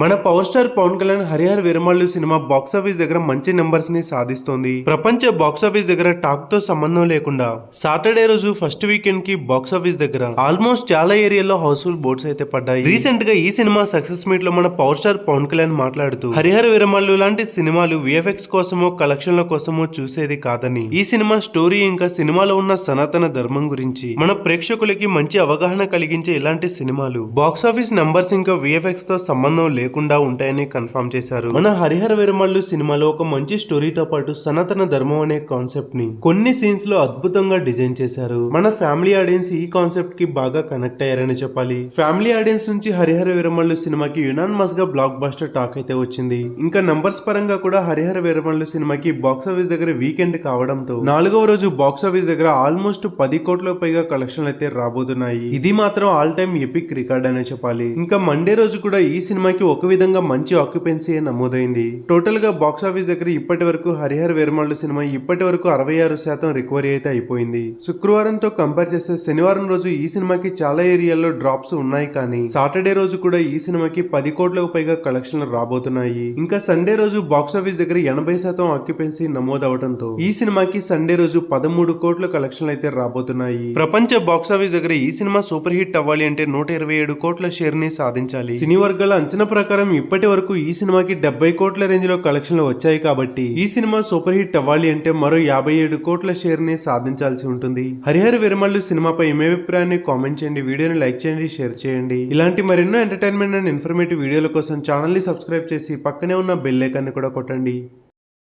మన power star Pawan Kalyan Harihar Veeramallu cinema box office దగ్గర మంచి నెంబర్స్ని సాధిస్తోంది. ప్రపంచ బాక్స్ ఆఫీస్ దగ్గర టాక్తో సంబంధం లేకుండా సాటర్డే రోజు ఫస్ట్ వీకెండ్కి బాక్స్ ఆఫీస్ దగ్గర ఆల్మోస్ట్ చాలా ఏరియాలో హౌస్ఫుల్ బోర్డ్స్ అయితే పడ్డాయి. రీసెంట్గా ఈ సినిమా సక్సెస్ మీట్లో మన పవర్ స్టార్ పవన్ కళ్యాణ్ మాట్లాడుతూ హరిహర వీరమల్లు లాంటి సినిమాలు విఎఫ్ఎక్స్ కోసమో కలెక్షన్ల కోసమో చూసేది కాదని. ఈ సినిమా స్టోరీ ఇంకా సినిమాలో ఉన్న సనాతన ధర్మం గురించి మన ప్రేక్షకులకి మంచి అవగాహన కలిగించే ఇలాంటి సినిమాలు. బాక్స్ ఆఫీస్ నంబర్స్ ఇంకా విఎఫ్ఎక్స్తో సంబంధం లేదు లేకుండా ఉంటాయని కన్ఫర్మ్ చేశారు. మన హరిహర వీరమల్లు సినిమాలో ఒక మంచి స్టోరీతో పాటు సనాతన ధర్మం అనే కాన్సెప్ట్ని కొన్ని సీన్స్లో అద్భుతంగా డిజైన్ చేశారు. మన ఫ్యామిలీ ఆడియన్స్ ఈ కాన్సెప్ట్కి బాగా కనెక్ట్ అయ్యారని చెప్పాలి. ఫ్యామిలీ ఆడియన్స్ నుంచి హరిహర వీరమల్లు సినిమాకి యునాన్మస్గా బ్లాక్ బస్టర్ టాక్ అయితే వచ్చింది. ఇంకా నంబర్స్ పరంగా కూడా హరిహర వీరమల్లు సినిమాకి బాక్స్ ఆఫీస్ దగ్గర వీకెండ్ కావడంతో నాలుగవ రోజు బాక్స్ ఆఫీస్ దగ్గర ఆల్మోస్ట్ పది కోట్ల పైగా కలెక్షన్లు అయితే రాబోతున్నాయి. ఇది మాత్రం ఆల్ టైమ్ ఎపిక్ రికార్డ్ అనే చెప్పాలి. ఇంకా మండే రోజు కూడా ఈ సినిమాకి ఒక విధంగా మంచి ఆక్యుపెన్సీ నమోదైంది. టోటల్గా బాక్స్ ఆఫీస్ దగ్గర ఇప్పటి వరకు హరిహర్ వీరమల్లు సినిమా ఇప్పటి వరకు అరవై ఆరు శాతం రికవరీ అయితే అయిపోయింది. శుక్రవారంతో కంపేర్ చేస్తే శనివారం రోజు ఈ సినిమాకి చాలా ఏరియాల్లో డ్రాప్స్ ఉన్నాయి కానీ సాటర్డే రోజు కూడా ఈ సినిమాకి పది కోట్లకు పైగా కలెక్షన్లు రాబోతున్నాయి. ఇంకా సండే రోజు బాక్స్ ఆఫీస్ దగ్గర ఎనభై శాతం ఆక్యుపెన్సీ నమోదవడంతో ఈ సినిమాకి సండే రోజు పదమూడు కోట్ల కలెక్షన్లు అయితే రాబోతున్నాయి. ప్రపంచ బాక్స్ ఆఫీస్ దగ్గర ఈ సినిమా సూపర్ హిట్ అవ్వాలి అంటే నూట ఇరవై ఏడు కోట్ల షేర్ని సాధించాలి. సినీ వర్గాల అంచనా ప్రకారం ఇప్పటి వరకు ఈ సినిమాకి డెబ్బై కోట్ల రేంజ్లో కలెక్షన్లు వచ్చాయి కాబట్టి ఈ సినిమా సూపర్ హిట్ అవ్వాలి అంటే మరో యాభై ఏడు కోట్ల షేర్ని సాధించాల్సి ఉంటుంది. హరిహర విరమల్లు సినిమాపై మీ అభిప్రాయాన్ని కామెంట్ చేయండి వీడియోని లైక్ చేయండి షేర్ చేయండి. ఇలాంటి మరెన్నో ఎంటర్టైన్మెంట్ అండ్ ఇన్ఫర్మేటివ్ వీడియోల కోసం ఛానల్ని సబ్స్క్రైబ్ చేసి పక్కనే ఉన్న బెల్ ఐకాన్ని కూడా కొట్టండి.